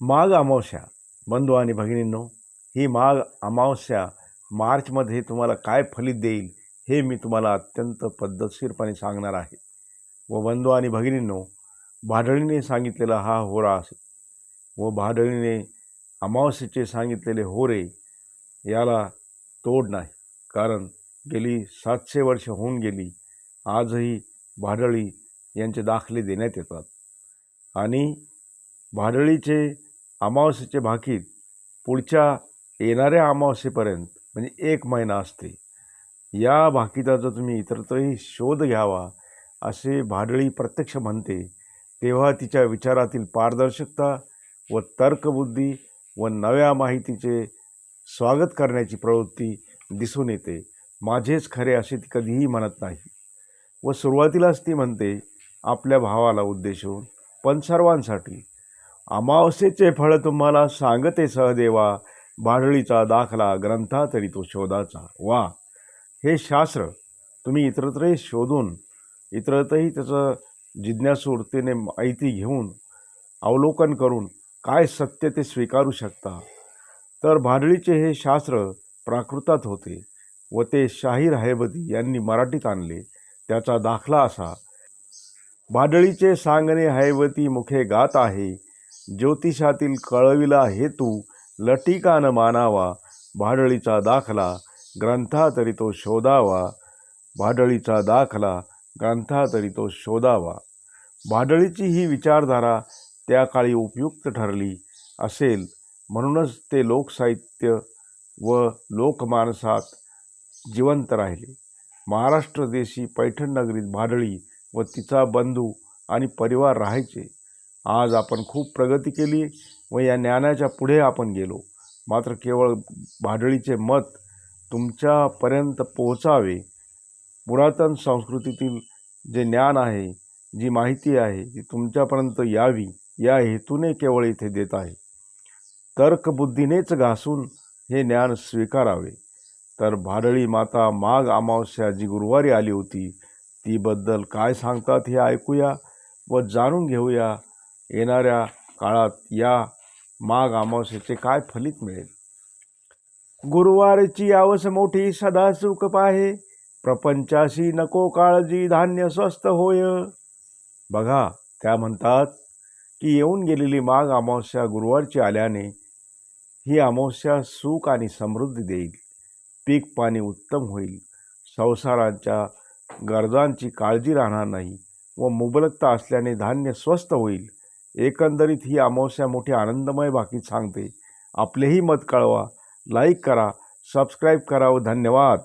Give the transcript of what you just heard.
माघ अमावस्या. बंधू आणि भगिनींनो ही माघ अमावस्या मार्चमध्ये तुम्हाला काय फलित देईल हे मी तुम्हाला अत्यंत पद्धतशीरपणे सांगणार आहे. व बंधू आणि भगिनींनो भाडळीने सांगितलेला हा होरा असे व भाडळीने अमावस्येचे सांगितलेले होरे याला तोड नाही कारण गेली सातशे वर्ष होऊन गेली आजही भाडळी यांचे दाखले देण्यात येतात. आणि भाडळीचे अमावस्येचे भाकीत पुढच्या येणाऱ्या अमावस्येपर्यंत म्हणजे एक महिना असते. या भाकिताचा तुम्ही इतरत्रही शोध घ्यावा असे भाडळी प्रत्यक्ष म्हणते तेव्हा तिच्या विचारातील पारदर्शकता व तर्कबुद्धी व नव्या माहितीचे स्वागत करण्याची प्रवृत्ती दिसून येते. माझेच खरे असे ती कधीही म्हणत नाही. व सुरुवातीलाच ती म्हणते आपल्या भावाला उद्देशून पण सर्वांसाठी. अमावस्येचे फळ तुम्हाला सांगते सहदेवा. भाडळीचा दाखला ग्रंथा तरी तो शोधाचा. वा. हे शास्त्र तुम्ही इतरत्रही शोधून इतरत्रही त्याचं जिज्ञासूरतेने माहिती घेऊन अवलोकन करून काय सत्य ते स्वीकारू शकता? तर भाडळीचे हे शास्त्र प्राकृतात होते व ते शाहीर हैबती यांनी मराठीत आणले. त्याचा दाखला असा. भाडळीचे सांगणे हैवती मुखे गात आहे. ज्योतिषातील कळविला हेतू लटिकान मानावा भाडळीचा दाखला ग्रंथातरी तो शोधावा भाडळीचा दाखला ग्रंथातरी तो शोधावा. भाडळीची ही विचारधारा त्या काळी उपयुक्त ठरली असेल म्हणूनच ते लोकसाहित्य व लोकमानसात जिवंत राहिले. महाराष्ट्र देशी पैठण नगरीत भाडळी व तिचा बंधू आणि परिवार राहायचे. आज आपण खूप प्रगती केली व या ज्ञानाच्या पुढे आपण गेलो. मात्र केवळ भाडळीचे मत तुमच्यापर्यंत पोहोचावे. पुरातन संस्कृतीतील जे ज्ञान आहे जी माहिती आहे ती तुमच्यापर्यंत यावी. या हेतूने केवळ इथे देत आहे. तर्कबुद्धीनेच घासून हे ज्ञान स्वीकारावे. तर भाडळी माता माघ अमावस्या जी गुरुवारी आली होती तीबद्दल काय सांगतात हे ऐकूया व जाणून घेऊया येणाऱ्या काळात या माघ अमावस्येचे काय फलित मिळेल? गुरुवारची आवस मोठी सदा सुख पाहे प्रपंचाशी नको काळजी धान्य स्वस्त होय. बघा त्या म्हणतात की येऊन गेलेली माघ अमावस्या गुरुवारची आल्याने ही अमावस्या सुख आणि समृद्धी देईल पीक पाणी उत्तम होईल संसाराच्या गरजांची काळजी राहणार नाही व मुबलकता असल्याने धान्य स्वस्त होईल. एकंदरीत ही अमावस्या मोठी आनंदमय बाकीत सांगते. आपलेही मत कळवा. लाईक करा. सबस्क्राईब करा व धन्यवाद.